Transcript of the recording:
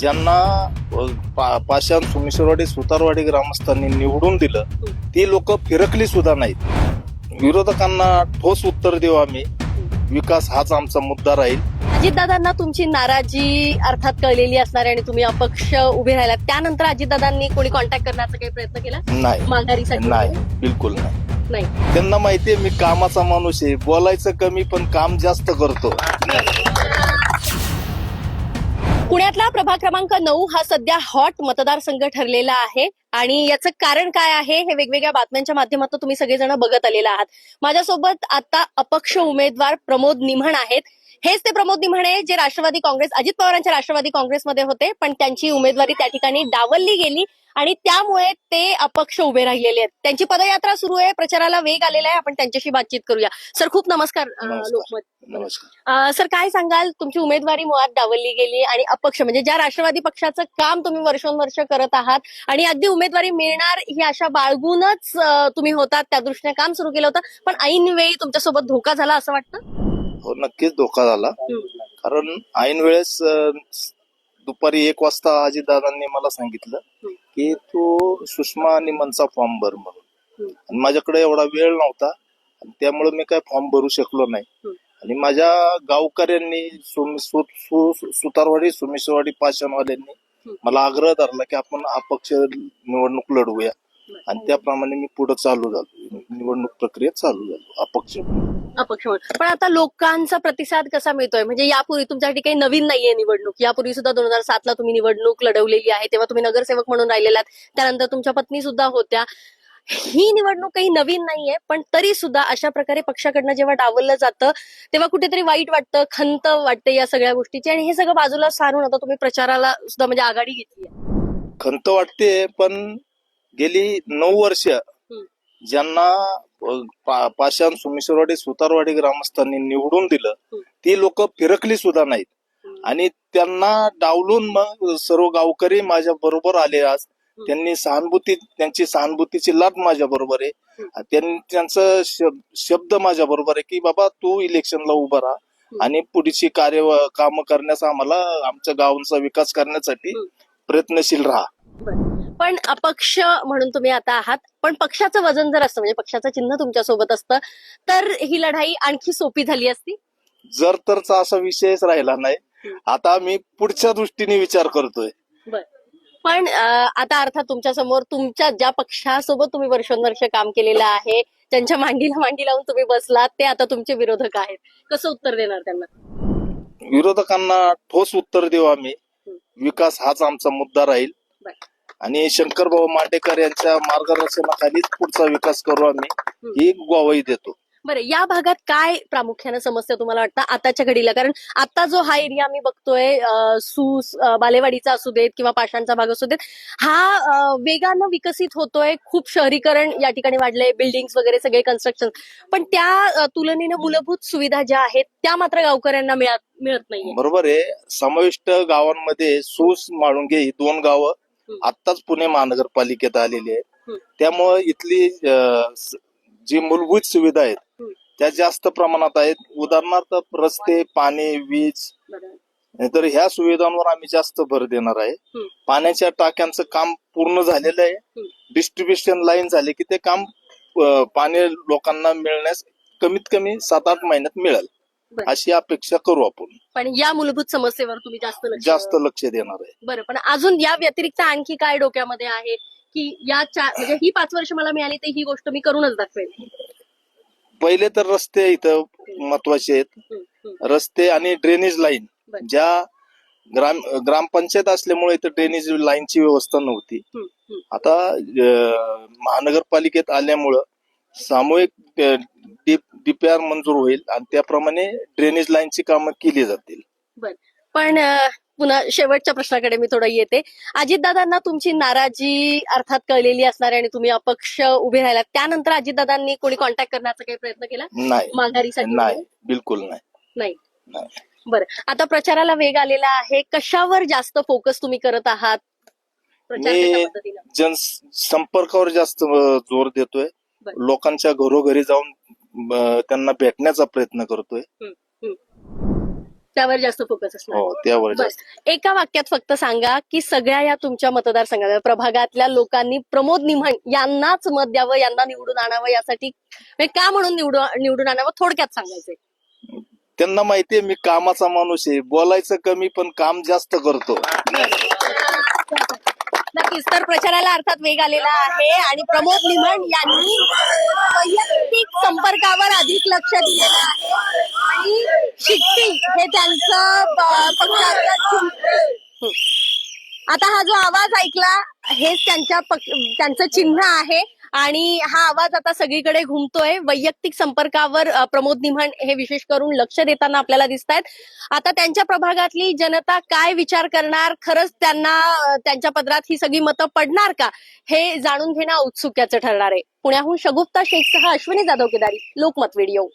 ज्यांना पाषाण सोमेश्वरवाडी सुतारवाडी ग्रामस्थांनी निवडून दिलं ती लोक फिरकली सुद्धा नाहीत. विरोधकांना ठोस उत्तर देऊ आम्ही. विकास हाच आमचा मुद्दा राहील. अजितदादांना तुमची नाराजी अर्थात कळलेली असणार आणि तुम्ही अपक्ष उभे राहिलात. त्यानंतर अजितदादांनी कोणी कॉन्टॅक्ट करण्याचा काही प्रयत्न केला? नाही. माघारीसाठी? नाही. बिलकुल नाही. नाही. त्यांना माहितीये मी कामाचा माणूस आहे. बोलायचं कमी पण काम जास्त करतो. पुण्यातला प्रभाग क्रमांक नऊ हा सध्या हॉट मतदारसंघ ठरलेला आहे. आणि याचं कारण काय आहे हे वेगवेगळ्या बातम्यांच्या माध्यमातून तुम्ही सगळेजण बघत आलेला आहात. माझ्यासोबत आता अपक्ष उमेदवार प्रमोद निम्हण आहेत. हेच ते प्रमोद निम्हणे जे राष्ट्रवादी काँग्रेस अजित पवारांच्या राष्ट्रवादी काँग्रेसमध्ये होते पण त्यांची उमेदवारी त्या ठिकाणी डावलली गेली आणि त्यामुळे ते अपक्ष उभे राहिलेले आहेत. त्यांची पदयात्रा सुरू आहे प्रचाराला वेग आलेला आहे आपण त्यांच्याशी बातचीत करूया. सर खूप नमस्कार. लोकमत सर काय सांगाल? तुमची उमेदवारी मुळात डावलली गेली आणि अपक्ष म्हणजे ज्या राष्ट्रवादी पक्षाचं काम तुम्ही वर्षोनवर्ष करत आहात आणि अगदी उमेदवारी मिळणार ही आशा बाळगूनच तुम्ही होतात त्या दृष्टीने काम सुरू केलं होतं पण ऐन वेळी तुमच्यासोबत धोका झाला असं वाटतं? हो नक्कीच धोका झाला. कारण ऐन वेळेस दुपारी एक वाजता अजितदादांनी मला सांगितलं की तू सुषमा आणि मनचा फॉर्म भर म्हणून. आणि माझ्याकडे एवढा वेळ नव्हता आणि त्यामुळे मी काय फॉर्म भरू शकलो नाही. आणि माझ्या गावकऱ्यांनी सु- सुतारवाडी सुमेश्वरवाडी पाषाणवाल्यांनी मला आग्रह धरला की आपण अपक्ष निवडणूक लढवूया. आणि त्याप्रमाणे मी पुढे चालू झालो. निवडणूक प्रक्रियेत चालू झालो. अपक्ष. अपक्ष. पण आता लोकांचा प्रतिसाद कसा मिळतोय? म्हणजे यापूर्वी तुमच्यासाठी काही नवीन नाहीये निवडणूक. यापूर्वी सुद्धा दोन हजार सातला तुम्ही निवडणूक लढवलेली आहे. तेव्हा तुम्ही नगरसेवक म्हणून राहिलेलात त्यानंतर तुमच्या पत्नी सुद्धा होत्या. ही निवडणूक काही नवीन नाहीये पण तरी सुद्धा अशा प्रकारे पक्षाकडनं जेव्हा डावललं जातं तेव्हा कुठेतरी वाईट वाटतं खंत वाटते या सगळ्या गोष्टीची. आणि हे सगळं बाजूला सारून आता तुम्ही प्रचाराला सुद्धा म्हणजे आघाडी घेतली खंत वाटते पण गेली नऊ वर्ष ज्यांना पा- पाषाण सोमेश्वरवाडी सुतारवाडी ग्रामस्थांनी निवडून दिलं. ती लोक फिरकली सुद्धा नाहीत. आणि त्यांना डावलून मग सर्व गावकरी माझ्या बरोबर आले आज. त्यांनी सहानुभूती त्यांची सहानुभूतीची लाट माझ्या बरोबर आहे. त्यांनी त्यांचं शब- शब्द माझ्या बरोबर आहे की बाबा तू इलेक्शनला उभा राहा आणि पुढची कार्य काम करण्यास आम्हाला आमच्या गावांचा विकास करण्यासाठी. प्रयत्नशील राहा. पण अपक्ष म्हणून तुम्ही आता आहात. पण पक्षाचं वजन जर असतं म्हणजे पक्षाचं चिन्ह तुमच्यासोबत असतं तर ही लढाई आणखी सोपी झाली असती? जर तरचा असा विषयच राहिला नाही. आता मी पुढच्या दृष्टीने विचार करतोय. पण आता अर्थात तुमच्यासमोर तुमच्या ज्या पक्षासोबत तुम्ही वर्षोनवर्ष काम केलेलं आहे ज्यांच्या मांडीला मांडी लावून तुम्ही बसलात ते आता तुमचे विरोधक आहेत. कसं उत्तर देणार त्यांना? विरोधकांना ठोस उत्तर देऊ आम्ही. विकास हाच आमचा मुद्दा राहील. आणि शंकरभाऊ मांडेकर यांच्या मार्गदर्शनाखालीच पुढचा विकास करू आम्ही. ही ग्वाही देतो. बरं या भागात काय प्रामुख्यानं समस्या तुम्हाला वाटतं आताच्या घडीला? कारण आता जो हा एरिया आम्ही बघतोय सूस बालेवाडीचा असू देत किंवा पाषाणचा भाग असू देत हा वेगानं विकसित होतोय. खूप शहरीकरण या ठिकाणी वाढलंय बिल्डिंग्स वगैरे सगळे कन्स्ट्रक्शन पण त्या तुलनेनं मूलभूत सुविधा ज्या आहेत त्या मात्र गावकऱ्यांना मिळत मिळत नाहीये. बरोबर आहे. समाविष्ट गावांमध्ये सूस माळुंगे ही दोन गावं. आत्ताच पुणे महानगरपालिकेत आलेली आहेत हम्म. त्यामुळे इथली जी मूलभूत सुविधा आहेत. त्या जास्त प्रमाणात आहेत उदाहरणार्थ रस्ते पाणी वीज तर ह्या सुविधांवर आम्ही जास्त भर देणार आहे. पाण्याच्या टाक्यांचं काम पूर्ण झालेलं आहे. डिस्ट्रीब्युशन लाईन झाले की ते काम पाणी लोकांना मिळण्यास कमीत कमी सात आठ महिन्यात मिळेल बरं. अशी अपेक्षा करू आपण पण या मूलभूत समस्येवर तुम्ही जास्त लक्ष जास्त लक्ष देणार आहे बरं पण अजून या व्यतिरिक्त आणखी काय डोक्यामध्ये आहे की या चार म्हणजे ही पाच वर्ष मला मिळाली तर ही गोष्ट मी करूनच दाखवेल पहिले तर रस्ते इथं महत्त्वाचे आहेत. रस्ते आणि ड्रेनेज लाईन बरं. ज्या ग्राम ग्रामपंचायत असल्यामुळे इथं ड्रेनेज लाईनची व्यवस्था नव्हती. आता अं, महानगरपालिकेत आल्यामुळं सामूहिक डीपीआर मंजूर होईल आणि त्याप्रमाणे ड्रेनेज लाईनची कामं केली जातील. पण पुन्हा शेवटच्या प्रश्नाकडे मी थोडं येते. अजितदादांना तुमची नाराजी अर्थात कळलेली असणार आणि तुम्ही अपक्ष उभे राहिलात. त्यानंतर अजितदादांनी कोणी कॉन्टॅक्ट करण्याचा काही प्रयत्न केला? नाही. माघारीसाठी? नाही. बिलकुल नाही. नाही. बरं. आता प्रचाराला वेग आलेला आहे. कशावर जास्त फोकस तुम्ही करत आहात? मी- कशा पद्धतीनं? जन संपर्कावर जास्त जोर देतोय. लोकांच्या घरोघरी जाऊन त्यांना भेटण्याचा प्रयत्न करतोय. त्यावर जास्त फोकस असणार. हो त्यावर बस. जास्त. एका वाक्यात फक्त सांगा की सगळ्या या तुमच्या मतदारसंघात प्रभागातल्या लोकांनी प्रमोद निमण यांनाच मत द्यावं यांना निवडून आणावं यासाठी का म्हणून निवडून निवडून आणावं थोडक्यात सांगायचंय. त्यांना माहितीये मी कामाचा माणूस आहे. बोलायचं कमी पण काम जास्त करतो. नक्कीच. तर प्रचाराला अर्थात वेग आलेला आहे आणि प्रमोद लिमण यांनी वैयक्तिक संपर्कावर अधिक लक्ष दिलेलं आहे. आणि शिट्टी हे त्यांचं पक्षाचं आता हा जो आवाज ऐकला हेच त्यांच्या त्यांचं चिन्ह आहे. आणि हा आवाज आता सगळीकडे घुमतोय. वैयक्तिक संपर्कावर प्रमोद निम्हाण हे विशेष करून लक्ष देताना आपल्याला दिसत आहेत आता त्यांच्या प्रभागातली जनता काय विचार करणार? खरंच त्यांना त्यांच्या पदरात ही सगळी मतं पडणार का? हे जाणून घेणं औत्सुक्याचं ठरणार आहे. पुण्याहून शगुप्ता शेखसह अश्विनी जाधव केदारी लोकमत व्हिडिओ.